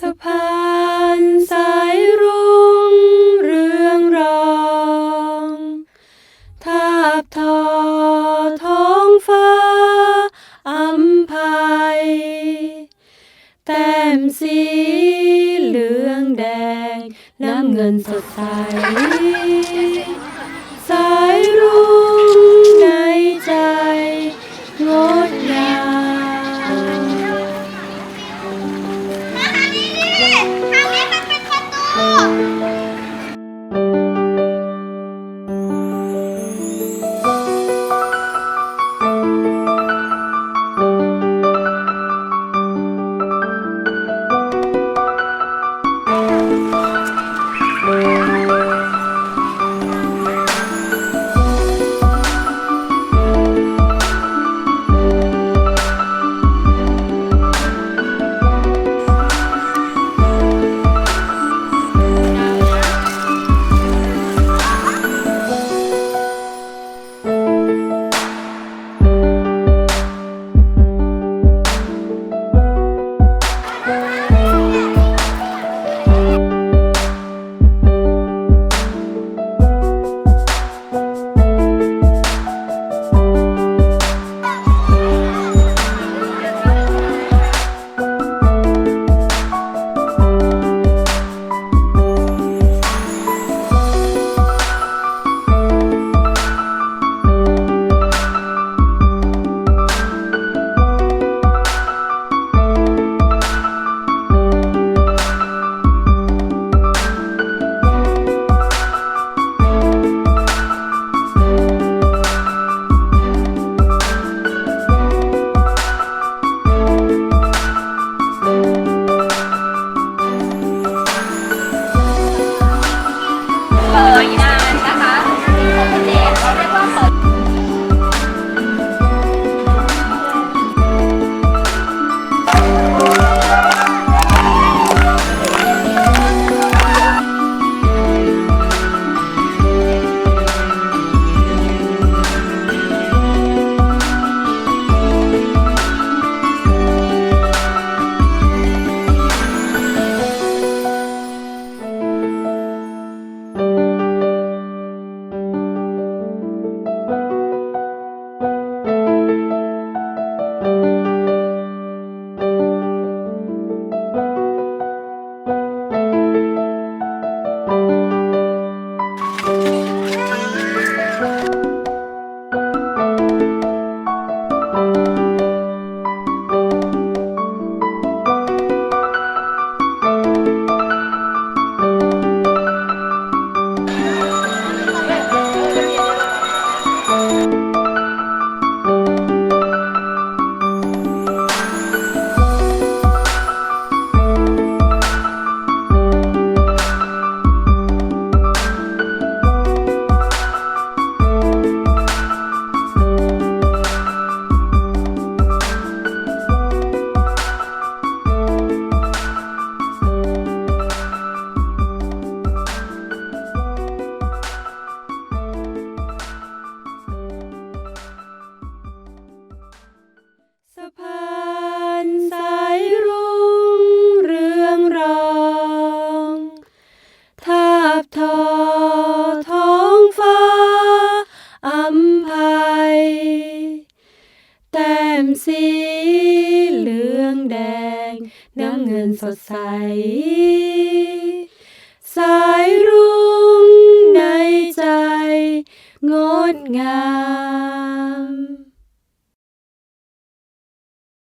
สะพานสายรุ้งเรืองรองทาบทอท้องฟ้าอัมภัยแต้มสีเหลืองแดง น้ำเงินสดใส สายรุ้ง สะพานสายรุ้งเรืองรองทาบทอท้องฟ้าอัมภัย แต้มสีเหลืองแดง น้ำเงินสดใส สายรุ้งในใจ งดงาม